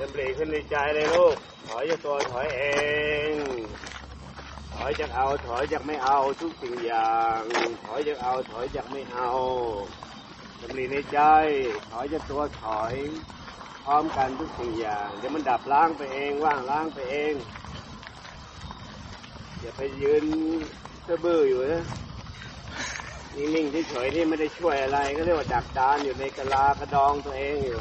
ดำริขึ้นในใจเลยลูก ถอยจากตัวถอยเอง ถอยจากเอา ถอยจากไม่เอา ทุกสิ่งอย่าง ถอยจากเอา ถอยจากไม่เอาดำริในใจ ถอยจากตัวถอย พร้อมกันทุกสิ่งอย่าง เดี๋ยวมันดับล้างไปเอง ว่างล้างไปเอง อย่าไปยืนเสื้อบื้ออยู่นะนิ่งๆเฉยๆนี่ไม่ได้ช่วยอะไร ก็เรียกว่าดักดานอยู่ในกะลากระดองตัวเองอยู่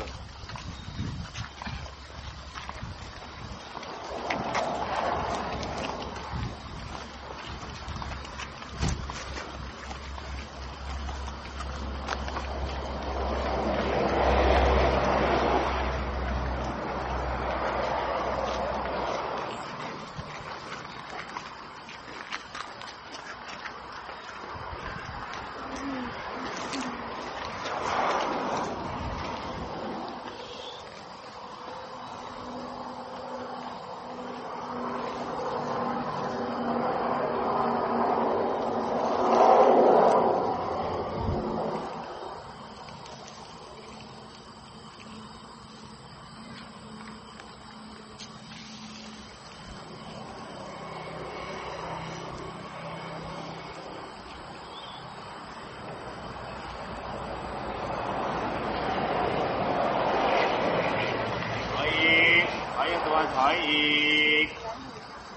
ถอยอีก ถ อยอีก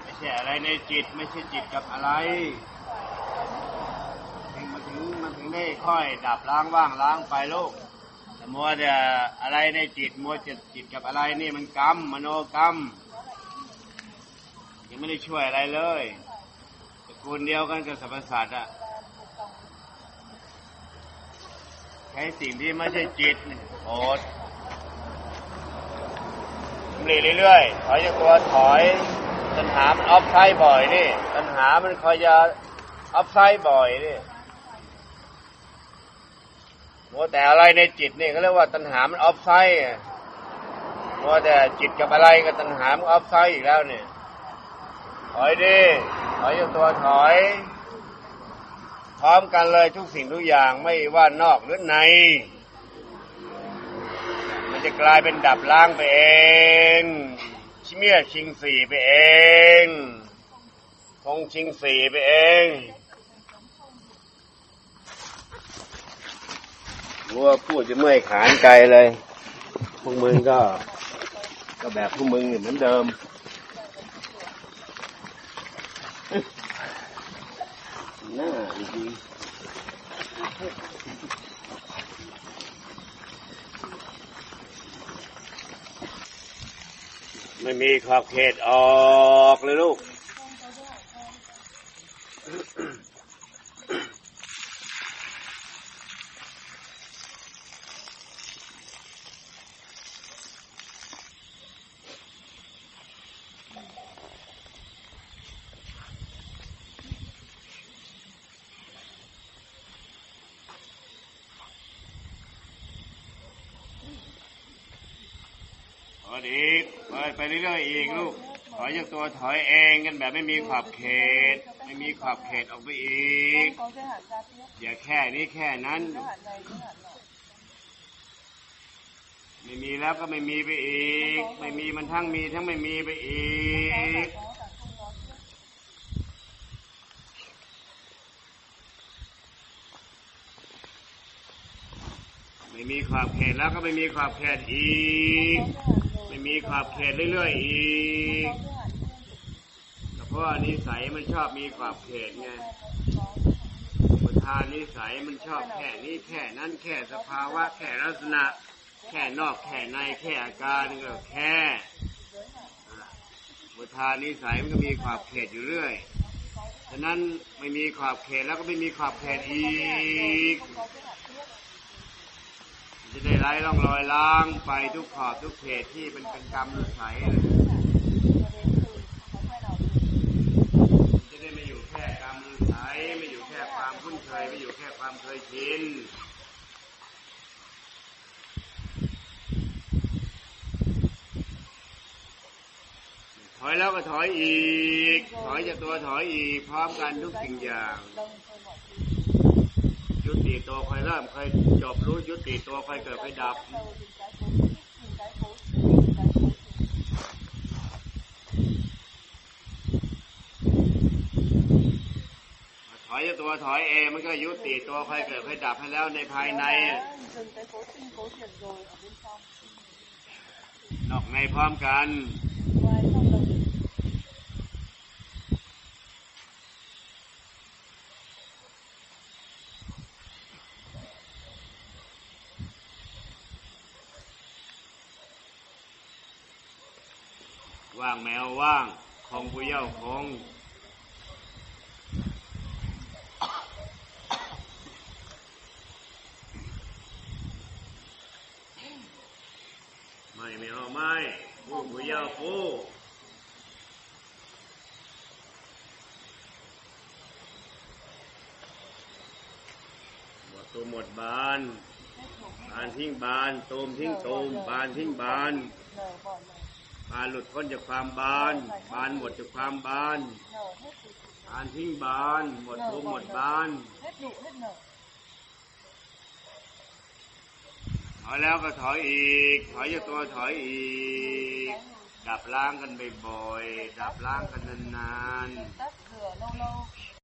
ไม่ใช่อะไรในจิต ไม่ใช่จิตกับอะไรถึงมาถึงมันถึงได้ค่อยดับล้างว่างล้างไปลูกแต่มัวแต่อะไรในจิต มัวจะจิตกับอะไรนี่มันกรรมมโนกรรมยังไม่ได้ช่วยอะไรเลยตระกูลเดียวกันกับสรรพสัตว์อะใช้สิ่งที่ไม่ใช่จิตโอด หลีเรื่อยๆถอยจากตัวถอยตัณหามันออฟไซด์บ่อยนี่ตัณหามันคอยจะออฟไซด์บ่อยนี่มัวแต่อะไรในจิตนี่เขาเรียกว่าตัณหามันออฟไซด์มัวแต่จิตกับอะไรกับตัณหามันออฟไซด์อีกแล้วเนี่ยถอยดิถอยจากตัวถอย พร้อมกันเลยทุกสิ่งทุกอย่างไม่ว่านอกหรือใน จะกลายเป็นดับล้างไปเองชิเมียชิงสีไปเองคงชิงสีไปเองวัวพูดจะเมื่อยขานไกลเลย พวกมึงก็ ก็แบบพวกมึงเหมือนเดิมน้าดี ไม่มีขอบเขตออกเลยลูก ถอยอีกไปไปเรื่อยๆอีกลูก ถอยจากตัวถอยเองกันแบบไม่มีขอบเขต ไม่มีขอบเขตออกไปอีก อย่าแค่นี้แค่นั้น ไม่มีแล้วก็ไม่มีไปอีก ไม่มีมันทั้งมีทั้งไม่มีไปอีกไม่มีขอบเขตแล้วก็ไม่มีขอบเขตอีก ไม่มีขอบเขตเรื่อยๆอีกเพราะนิสัยมันชอบมีขอบเขตไงอุทานนิสัยมันชอบแค่นี้แค่นั้นแค่สภาวะแค่ลักษณะ แค่นอกแค่ในแค่อาการนี่ก็แค่อุทานนิสัยมันก็มีขอบเขตอยู่เรื่อยฉะนั้นไม่มีขอบเขตแล้วก็ไม่มีขอบเขตอีก จะได้ไล่ร่องรอยล้างไปทุกขอบทุกเขตที่มันเป็นกรรมนิสัยเลยจะได้ไม่อยู่แค่กรรมนิสัยไม่อยู่แค่ความคุ้นเคยไม่อยู่แค่ความเคยชินถอยแล้วก็ถอยอีก ถอยจากตัวถอยอีกพร้อมกันทุกสิ่งอย่าง ยุติตัวคอยล่ามคอยจบรู้ยุติตัวคอยเกิดคอยดับ ถอยตัวถอยเอมันก็ยุติตัวคอยเกิดคอยดับให้แล้วในภายใน นอกในพร้อมกัน ว่างแมวว่างคงผู้เย่าคงไม่ไม่เอาไม่ผู้ผู้เย่าผู้หมดตัวหมดบานบานทิ้งบานตูมทิ้งตูมบานทิ้งบาน nở bỏ nở บานหลุดพ้นจากความบาน บานหมดจากความบาน nở hết thì บานทิ้งบาน หมดทุกหมดบานถอยแล้วก็ถอยอีก ถอยจากตัวถอยอีก ดับล้างกันบ่อยๆดับล้างกันนานๆ